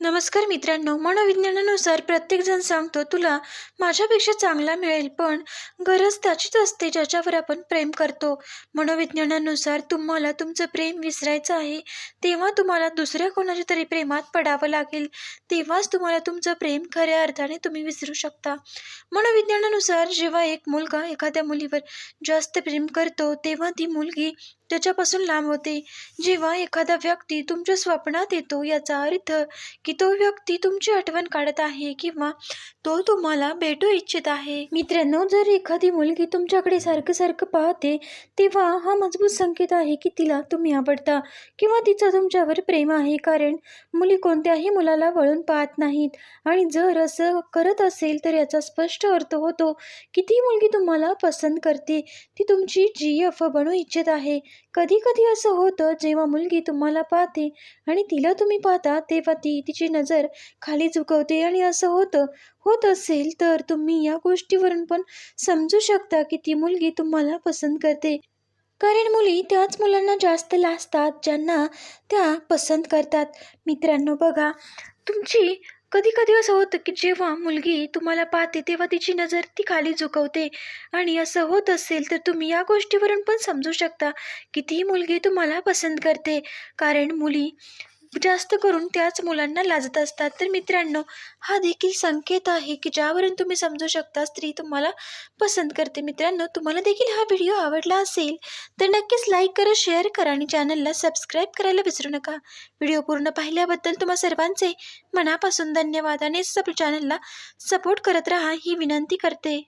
नमस्कार मित्रांनो मनोविज्ञानानुसार प्रत्येकजण सांगतो तुला माझ्यापेक्षा चांगला मिळेल पण गरज त्याचीच असते ज्याच्यावर आपण प्रेम करतो. मनोविज्ञानानुसार तुम्हाला तुमचं प्रेम विसरायचं आहे तेव्हा तुम्हाला दुसऱ्या कोणाच्या तरी प्रेमात पडावं लागेल. तेव्हाच तुम्हाला तुमचं प्रेम खऱ्या अर्थाने तुम्ही विसरू शकता. मनोविज्ञानानुसार जेव्हा एक मुलगा एखाद्या मुलीवर जास्त प्रेम करतो तेव्हा ती मुलगी त्याच्यापासून लांब होते. जेव्हा एखादा व्यक्ती तुमच्या स्वप्नात येतो याचा अर्थ की तो व्यक्ती तुमची आठवण काढत आहे किंवा तो तुम्हाला भेटू इच्छित आहे. मित्रांनो जर एखादी मुलगी तुमच्याकडे सारखं सारखं पाहते तेव्हा हा मजबूत संकेत आहे की तिला तुम्ही आवडता किंवा तिचा तुमच्यावर प्रेम आहे. कारण मुली कोणत्याही मुलाला वळून पाहत नाहीत आणि जर असं करत असेल तर याचा स्पष्ट अर्थ होतो की ती मुलगी तुम्हाला पसंत करते. ती तुमची जी एफ बनू इच्छित आहे. कधी कधी असं होतं जेव्हा मुलगी तुम्हाला पाहते आणि तिला तुम्ही पाहता तेव्हा ती तिची नजर खाली झुकवते आणि असं होतं होत असेल तर तुम्ही या गोष्टीवरून पण समजू शकता की ती मुलगी तुम्हाला पसंत करते. कारण मुली त्याच मुलांना जास्त लाजतात ज्यांना त्या पसंत करतात. मित्रांनो बघा तुमची कधी कधी असं होतं की जेव्हा मुलगी तुम्हाला पाहते तेव्हा तिची नजर ती खाली झुकवते. आणि असं होत असेल तर तुम्ही या गोष्टीवरून पण समजू शकता की ती मुलगी तुम्हाला पसंत करते. कारण मुली जास्त करून त्याच मुलांना लाजत असतात. तर मित्रांनो हा देखील संकेत आहे की ज्यावरून तुम्ही समजू शकता स्त्री तुम्हाला पसंत करते. मित्रांनो तुम्हाला देखील हा व्हिडिओ आवडला असेल तर नक्कीच लाईक करा शेअर करा आणि चॅनलला सबस्क्राईब करायला विसरू नका. व्हिडिओ पूर्ण पाहिल्याबद्दल तुम्हा सर्वांचे मनापासून धन्यवाद आणि आपल्या चॅनलला सपोर्ट करत राहा ही विनंती करते.